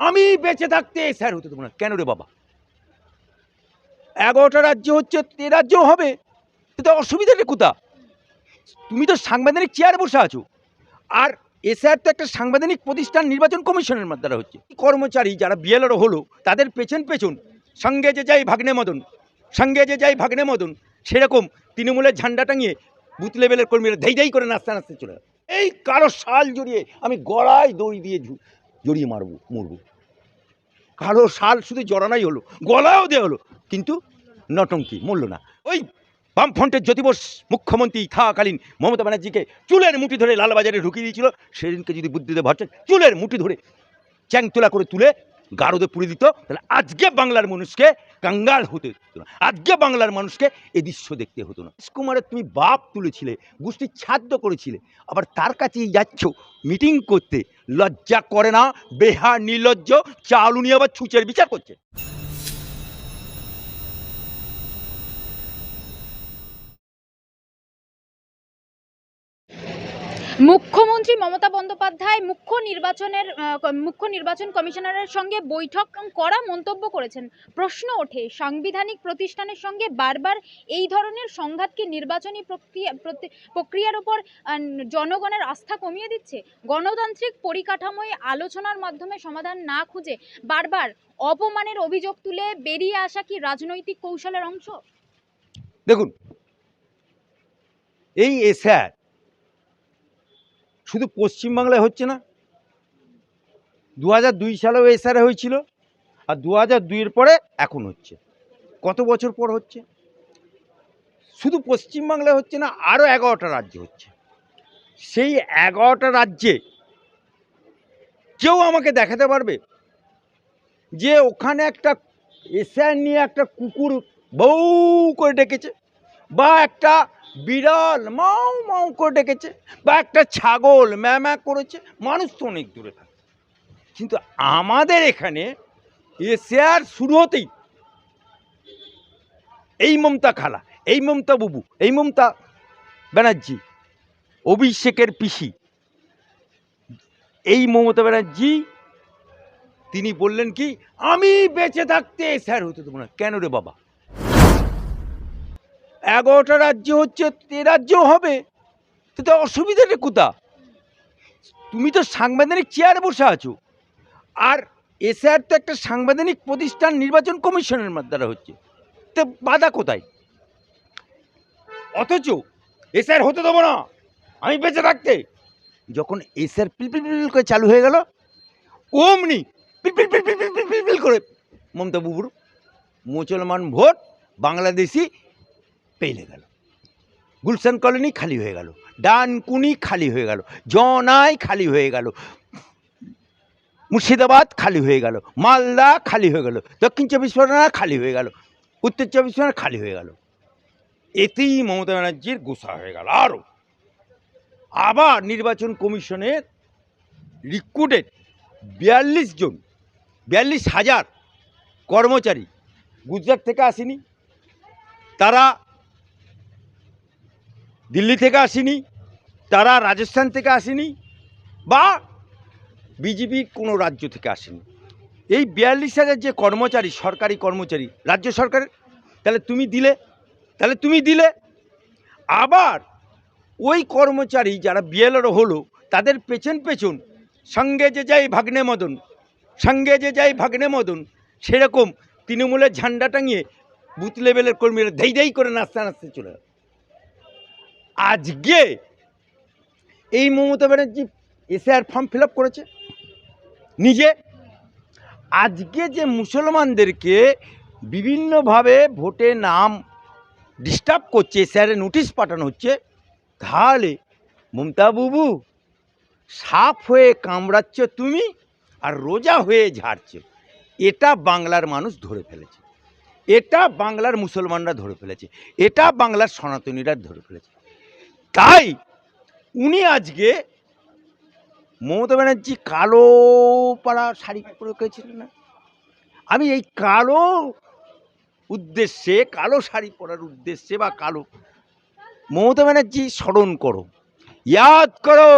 আমি বেঁচে থাকতে স্যার হতে দেবো না। কেন রে বাবা? এগারোটা রাজ্য হচ্ছে, এ রাজ্যও হবে। তো অসুবিধাটা কোথা? তুমি তো সাংবিধানিক চেয়ারে বসে আছো। আর এসআর তো একটা সাংবিধানিক প্রতিষ্ঠান নির্বাচন কমিশনের দ্বারা হচ্ছে। কর্মচারী যারা বিএলআরও হলো, তাদের পেছন পেছন, সঙ্গে যে যাই ভাগ্নে মদন, সঙ্গে যে যাই ভাগ্নে মদন, সেরকম তৃণমূলের ঝান্ডা টাঙিয়ে বুথ লেভেলের কর্মীরা ধেই ধেই করে নাচতে নাচতে চলে। এই কারও শাল জড়িয়ে আমি গলায় দড়ি দিয়ে জড়িয়ে মারব, মরবো। কারও শাল শুধু জড়ানাই হলো গলাও দেওয়া হলো, কিন্তু নটঙ্কি মরল না। ওই বামফ্রন্টের জ্যোতিবস মুখ্যমন্ত্রী থাকাকালীন মমতা ব্যানার্জিকে চুলের মুঠি ধরে লালবাজারে ঢুকিয়ে দিয়েছিল। সেদিনকে যদি বুদ্ধিতে ভাবছেন চুলের মুঠি ধরে চ্যাংতোলা করে তুলে গারদে পুড়ে দিত, তাহলে আজকে বাংলার মানুষকে কাঙ্গাল হতে হতো না। আজকে বাংলার মানুষকে এ দৃশ্য দেখতে হতো না। কুমারের তুমি বাপ তুলেছিলে গোষ্ঠী ছাদ্য করেছিলে, আবার তার কাছেই যাচ্ছ, মিটিং করতে। লজ্জা করে না বেহা নির্লজ্জ, চালু নিয়ে আবার ছুচের বিচার করছে। মুখ্যমন্ত্রী মমতা বন্দ্যোপাধ্যায় মুখ্য নির্বাচনের মুখ্য নির্বাচন কমিশনারের সঙ্গে বৈঠক করা মন্তব্য করেছেন। প্রশ্ন ওঠে সাংবিধানিক প্রতিষ্ঠানের সঙ্গে বারবার এই ধরনের সংঘাত কি নির্বাচনী প্রক্রিয়া প্রক্রিয়ার আহ, জনগণের আস্থা কমিয়ে দিচ্ছে। গণতান্ত্রিক পরিকাঠামোয় আলোচনার মাধ্যমে সমাধান না খুঁজে বারবার অপমানের অভিযোগ তুলে বেরিয়ে আসা কি রাজনৈতিক কৌশলের অংশ? দেখুন এই এসআর শুধু পশ্চিমবাংলায় হচ্ছে না দু হাজার দুই সালেও এসআর হয়েছিল আর দু হাজার দুইয়ের পরে এখন হচ্ছে। কত বছর পর হচ্ছে? শুধু পশ্চিমবাংলায় হচ্ছে না আরও এগারোটা রাজ্য হচ্ছে। সেই এগারোটা রাজ্যে কেউ আমাকে দেখাতে পারবে যে ওখানে একটা এসআর নিয়ে একটা কুকুর বউ করে ডেকেছে বা একটা বিড়াল মাও মাও করে ডেকেছে বা একটা ছাগল ম্যা ম্যা করেছে, মানুষ তো অনেক দূরে থাকে কিন্তু আমাদের এখানে এসে আর শুরু হতেই এই মমতা খালা, এই মমতা বুবু, এই মমতা ব্যানার্জি, অভিষেকের পিসি। এই মমতা ব্যানার্জি, তিনি বললেন কি, আমি বেঁচে থাকতে, স্যার, হতে দেবো না। কেন রে বাবা? এগারোটা রাজ্য হচ্ছে তে রাজ্য হবে। তো অসুবিধাটা কোথা? তুমি তো সাংবিধানিক চেয়ারে বসে আছো। আর এসআর তো একটা সাংবিধানিক প্রতিষ্ঠান নির্বাচন কমিশনের দ্বারা হচ্ছে। তো বাধা কোথায়? অথচ এসআর হতে দেবো না। আমি বেঁচে থাকতে। যখন এসআর পিলপিল পিলপিল করে চালু হয়ে গেল ওমনি পিলপিল পিলপিল পিলপিল পিলপিল করে মমতা বুবুর মুসলমান ভোট, বাংলাদেশি পেলে গেল। গুলশান কলোনি খালি হয়ে গেল। ডানকুনি খালি হয়ে গেল। জনাই খালি হয়ে গেল। মুর্শিদাবাদ খালি হয়ে গেল। মালদা খালি হয়ে গেল। দক্ষিণ চব্বিশ পরগনা খালি হয়ে গেল। উত্তর চব্বিশ পরগনা খালি হয়ে গেল। এতেই মমতা ব্যানার্জির গোসা হয়ে গেল। আরও। আবার নির্বাচন কমিশনের রিক্রুটেড বিয়াল্লিশ জন, বিয়াল্লিশ হাজার কর্মচারী গুজরাট থেকে আসেনি। তারা দিল্লি থেকে আসেনি, তারা রাজস্থান থেকে আসেনি, বা বিজেপির কোনো রাজ্য থেকে আসেনি। এই বিয়াল্লিশ হাজার যে কর্মচারী, সরকারি কর্মচারী, রাজ্য সরকারের, তাহলে তুমি দিলে, তাহলে তুমি দিলে। আবার ওই কর্মচারী যারা বিএলআরও হলো, তাদের পেছন পেছন, সঙ্গে যে যাই ভাগ্নে মদন, সঙ্গে যে যাই ভাগ্নে মদন, সেরকম তৃণমূলের ঝান্ডা টাঙিয়ে বুথ লেভেলের কর্মীরা ধেই ধেই করে নাচতে নাচতে চলে আজকে এই মমতা ব্যানার্জি এসে আর ফর্ম ফিল করেছে। নিজে। আজকে যে মুসলমানদেরকে বিভিন্নভাবে ভোটে নাম ডিস্টার্ব করছে স্যারে নোটিশ পাঠানো হচ্ছে, তাহলে মমতা বুবু সাপ হয়ে কামড়াচ্ছ তুমি আর রোজা হয়ে ঝাড়ছ। এটা বাংলার মানুষ ধরে ফেলেছে। এটা বাংলার মুসলমানরা ধরে ফেলেছে। এটা বাংলার সনাতনীরা ধরে ফেলেছে। তাই উনি আজকে মমতা ব্যানার্জি কালো পাড়া শাড়ি পরে গেছিলেন না? আমি এই কালো উদ্দেশ্যে, কালো শাড়ি পরার উদ্দেশ্যে বা কালো মমতা ব্যানার্জি স্মরণ করো। ইয়াদ করো,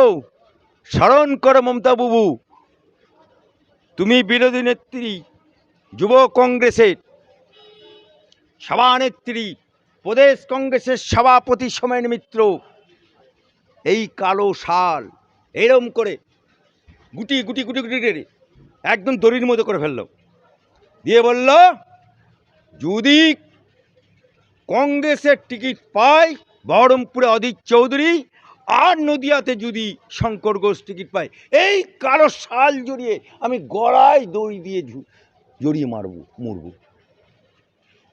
স্মরণ করো মমতা বুবু। তুমি বিরোধী নেত্রী, যুব কংগ্রেসের সভানেত্রী, প্রদেশ কংগ্রেসের সভাপতি সোমেন মিত্র। এই কালো শাল। এরম করে গুটি গুটি গুটি গুটি করে একদম দড়ির মতো করে ফেলল। দিয়ে বলল, যদি কংগ্রেসের টিকিট পায় বহরমপুরে অদিত চৌধুরী, আর নদিয়াতে যদি শঙ্কর ঘোষ টিকিট পায়, এই কালো শাল জড়িয়ে আমি গড়ায় দড়ি দিয়ে জড়িয়ে মারব, মরবো।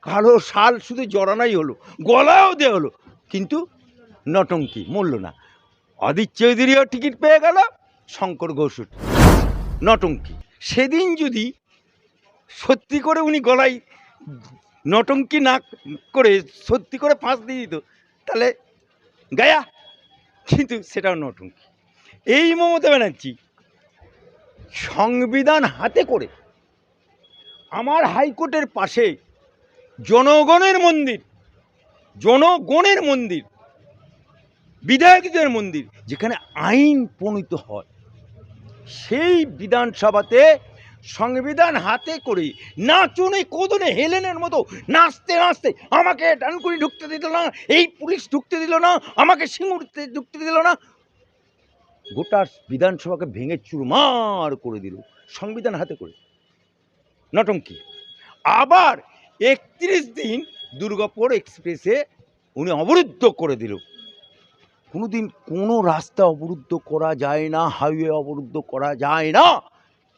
কালো শাল শুধু জড়ানাই হলো গলাও দেওয়া হলো, কিন্তু নটঙ্কি, মরল না। অদিত চৌধুরীও টিকিট পেয়ে গেল শঙ্কর ঘোষও নটঙ্কি। সেদিন যদি সত্যি করে উনি গলায় নটঙ্কি না করে সত্যি করে ফাঁস দিয়ে দিত, তাহলে গায়া। কিন্তু সেটাও নটঙ্কি। এই মমতা ব্যানার্জি সংবিধান হাতে করে আমার হাইকোর্টের পাশে জনগণের মন্দির জনগণের মন্দির বিধায়কদের মন্দির, যেখানে আইন প্রণীত হয়। সেই বিধানসভাতে সংবিধান হাতে করে নাচনে কোদনে হেলেনের মতো নাচতে নাচতে আমাকে ডানকুনি ঢুকতে দিল না, এই পুলিশ ঢুকতে দিল না, আমাকে সিঙ্গুরতে ঢুকতে দিল না। গোটা বিধানসভাকে ভেঙে চুরমার করে দিল সংবিধান হাতে করে। নটঙ্কি আবার একত্রিশ দিন দুর্গাপুর এক্সপ্রেসে উনি অবরুদ্ধ করে দিল। কোনো দিন কোনো রাস্তা অবরুদ্ধ করা যায় না হাইওয়ে অবরুদ্ধ করা যায় না।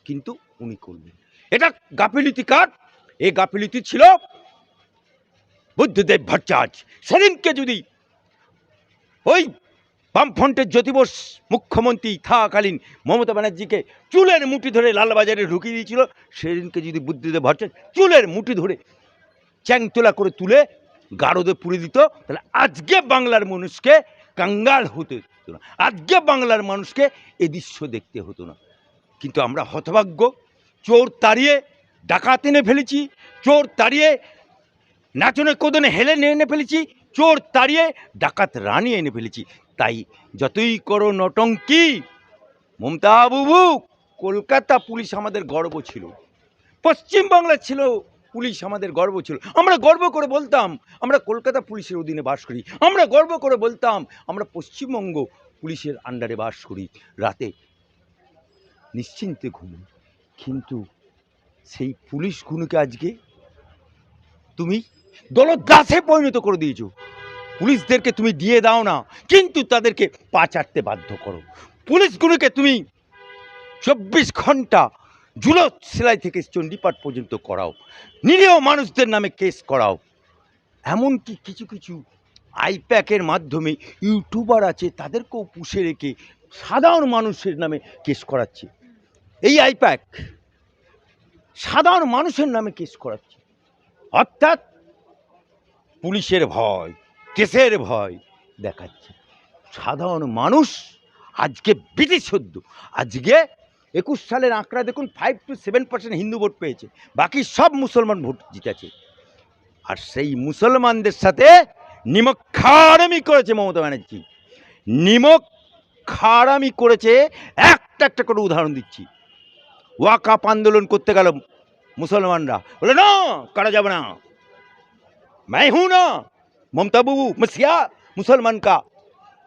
কিন্তু উনি করলেন। এটা গাফিলতি কার? এই গাফিলতি ছিল বুদ্ধদেব ভট্টাচার্য সেদিনকে যদি ওই বামফ্রন্টের জ্যোতি বোস মুখ্যমন্ত্রী থাকাকালীন মমতা ব্যানার্জিকে চুলের মুঠি ধরে লালবাজারে ঢুকিয়ে দিয়েছিল, সেদিনকে যদি বুদ্ধদেব ভট্টাচার্য চুলের মুঠি ধরে চ্যাংতোলা করে তুলে গারদে পুড়ে দিত, তাহলে আজকে বাংলার মানুষকে কাঙ্গাল হতে হতো না। আজকে বাংলার মানুষকে এ দৃশ্য দেখতে হতো না। কিন্তু আমরা হতভাগ্য, চোর তাড়িয়ে ডাকাত এনে ফেলেছি, চোর তাড়িয়ে নাচনে কোদনে হেলে এনে ফেলেছি, চোর তাড়িয়ে ডাকাত রানি এনে ফেলেছি। তাই যতই করো নটঙ্কি মমতা বুবু, কলকাতা পুলিশ আমাদের গর্ব ছিল। পশ্চিমবাংলা ছিল পুলিশ আমাদের গর্ব ছিল। আমরা গর্ব করে বলতাম, আমরা কলকাতা পুলিশের অধীনে বাস করি। আমরা গর্ব করে বলতাম, আমরা পশ্চিমবঙ্গ পুলিশের আন্ডারে বাস করি। রাতে নিশ্চিন্তে ঘুমো কিন্তু সেই পুলিশগুলোকে আজকে তুমি দলদাসে পরিণত করে দিয়েছ। পুলিশদেরকে তুমি দিয়ে দাও না, কিন্তু তাদেরকে পাচারতে বাধ্য করো। পুলিশগুলোকে তুমি চব্বিশ ঘণ্টা জুলত সেলাই থেকে চণ্ডীপাঠ পর্যন্ত করাও। নিরীহ মানুষদের নামে কেস করাও। এমনকি কিছু কিছু আইপ্যাকের মাধ্যমে ইউটিউবার আছে, তাদেরকেও পুষে রেখে সাধারণ মানুষের নামে কেস করাচ্ছে। এই আইপ্যাক সাধারণ মানুষের নামে কেস করাচ্ছে। অর্থাৎ পুলিশের ভয়, কেসের ভয় দেখাচ্ছে। সাধারণ মানুষ আজকে বিধিসদ্য আজকে একুশ সালের আঁকড়া দেখুন five two seven percent Hindu vote পেয়েছে বাকি সব মুসলমান ভোট জিতেছে আর সেই মুসলমানদের সাথে নিমক খারামি করেছে মমতা ব্যানার্জি নিমক খারামি করেছে একটা একটা করে উদাহরণ দিচ্ছি ওয়াকাপ আন্দোলন করতে গেল মুসলমানরা বলে না করা যাবে না मैं हूं ना ममता बाबू मसीहा मुसलमान का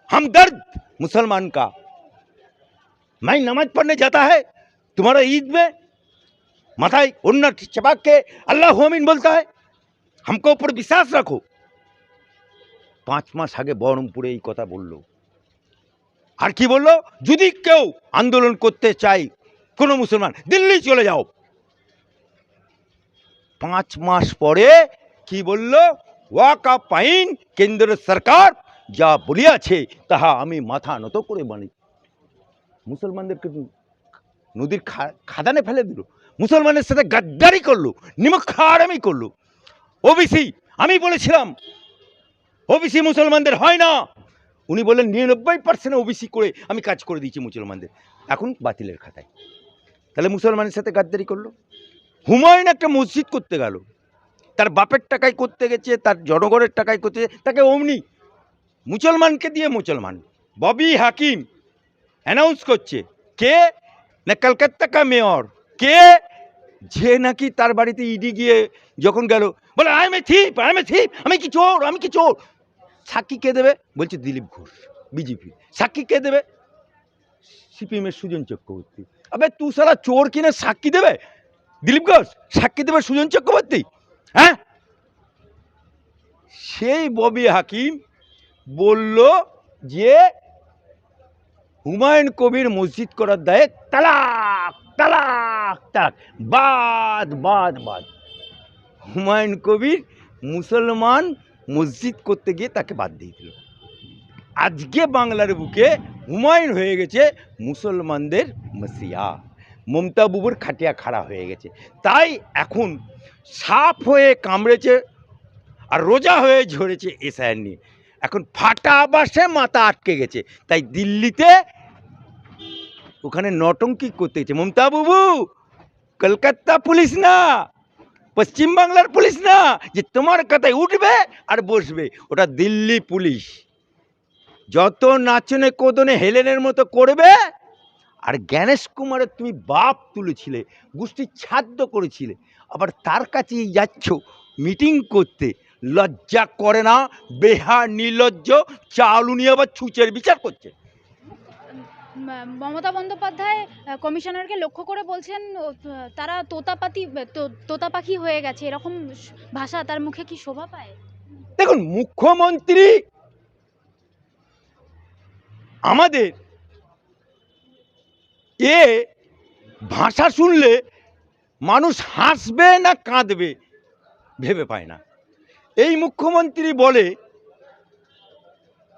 हमदर्द मुसलमान का मैं नमाज पढ़ने जाता है तुम्हारा ईद में माथा उन्ना चपाक के अल्लाह अमीन बोलता है हमको ऊपर विश्वास रखो পাঁচ মাস আগে বহরমপুরে এই কথা বললো আর কি বললো যদি কেউ আন্দোলন করতে চাই কোনো মুসলমান দিল্লি চলে যাও পাঁচ মাস পরে কি বলল ওয়াকাপ আইন কেন্দ্র সরকার যা বলিয়াছে তাহা আমি মাথা নত করে মানি মুসলমানদেরকে নদীর খা- খাদানে ফেলে দিল। মুসলমানের সাথে গাদ্দারি করল, নিমক খারামি করল। ওবিসি, আমি বলেছিলাম, ওবিসি মুসলমানদের হয় না। উনি বললেন, নিরানব্বই পার্সেন্ট ওবিসি করে আমি কাজ করে দিয়েছি মুসলমানদের। এখন বাতিলের খাতায়। তাহলে মুসলমানের সাথে গাদ্দারি করল? হুমায়ুন একটা মসজিদ করতে গেল। তার বাপের টাকায় করতে গেছে, তার জনগণের টাকায় করতে তাকে অমনি মুসলমানকে দিয়ে মুসলমান। ববি হাকিম অ্যানাউন্স করছে, কে? না কলকাতা মেয়র কে? যে নাকি তার বাড়িতে ইডি গিয়ে যখন গেল, বলে এ থিপ এ থিপ আমি কি চোর, আমি কি চোর? সাক্ষী কে দেবে? বলছে দিলীপ ঘোষ বিজেপি সাক্ষী কে দেবে? সিপিএমের সুজন চক্রবর্তী। আবে তুই সারা চোর কিনে সাক্ষী দেবে? দিলীপ ঘোষ, সাক্ষী দেবে সুজন চক্রবর্তী? হ্যাঁ? সেই ববি হাকিম বলল যে হুমায়ুন কবির মসজিদ করার দায়ে তালাক তালাক তালাক। বাদ বাদ বাদ। হুমায়ুন কবির মুসলমান মসজিদ করতে গিয়ে তাকে বাদ দিয়ে দিল। আজকে বাংলার বুকে হুমায়ুন হয়ে গেছে মুসলমানদের মসিয়া মমতা বুবুর খাটিয়া খাড়া হয়ে গেছে। তাই এখন সাপ হয়ে কামড়েছে আর রোজা হয়ে ঝরেছে এসআইআর নিয়ে। এখন ফাটা আবাসে মাথা আটকে গেছে। তাই দিল্লিতে ওখানে নটঙ্কি করতে গেছে মমতা বাবু, কলকাতা পুলিশ না, পশ্চিম বাংলার পুলিশ না, যে তোমার কথায় উঠবে আর বসবে, ওটা দিল্লি পুলিশ। যত নাচনে কোদনে হেলেনের মতো করবে, আর জ্ঞানেশ কুমারের তুমি বাপ তুলেছিলে গোষ্ঠী ছাদ্য করেছিলে, আবার তার কাছেই যাচ্ছ, মিটিং করতে। লজ্জা করে না বেহা নির্লজ্জ চালু নিয়ে আবার ছুচের বিচার করছে। মমতা বন্দ্যোপাধ্যায় কমিশনারকে লক্ষ্য করে বলছেন তারা তোতাপাতি তো- তোতা পাখি হয়ে গেছে। এরকম ভাষা তার মুখে কি শোভা পায়? দেখুন মুখ্যমন্ত্রী আমাদের এ ভাষা শুনলে মানুষ হাসবে না কাঁদবে ভেবে পায় না। এই মুখ্যমন্ত্রী বলে,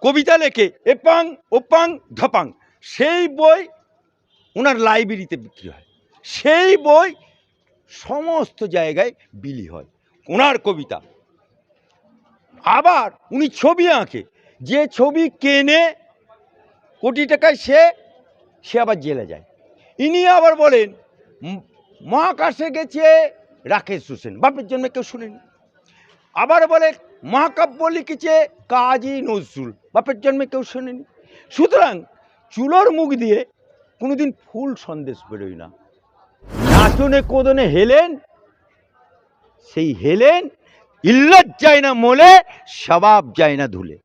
কবিতা লেখে, এপাং, ওপাং, ধপাং। সেই বই ওনার লাইব্রেরিতে বিক্রি হয়। সেই বই সমস্ত জায়গায় বিলি হয়। ওনার কবিতা। আবার উনি ছবি আঁকে। যে ছবি কেনে কোটি টাকায় সে সে আবার জেলে যায়। ইনি আবার বলেন "ম- মহাকাশে গেছে রাকেশ হোসেন। বাপের জন্য কেউ শুনেনি। আবার বলে, মহাকাব্য লিখেছে কাজী নজরুল। বাপের জন্মে কেউ শোনেনি। সুতরাং চুলোর মুখ দিয়ে কোনোদিন ফুল সন্দেশ বেরোয় না। নাচনে কোদনে হেলেন, সেই হেলেন, ইল্লত যায় না মোলে স্বভাব যায় না ধুলে।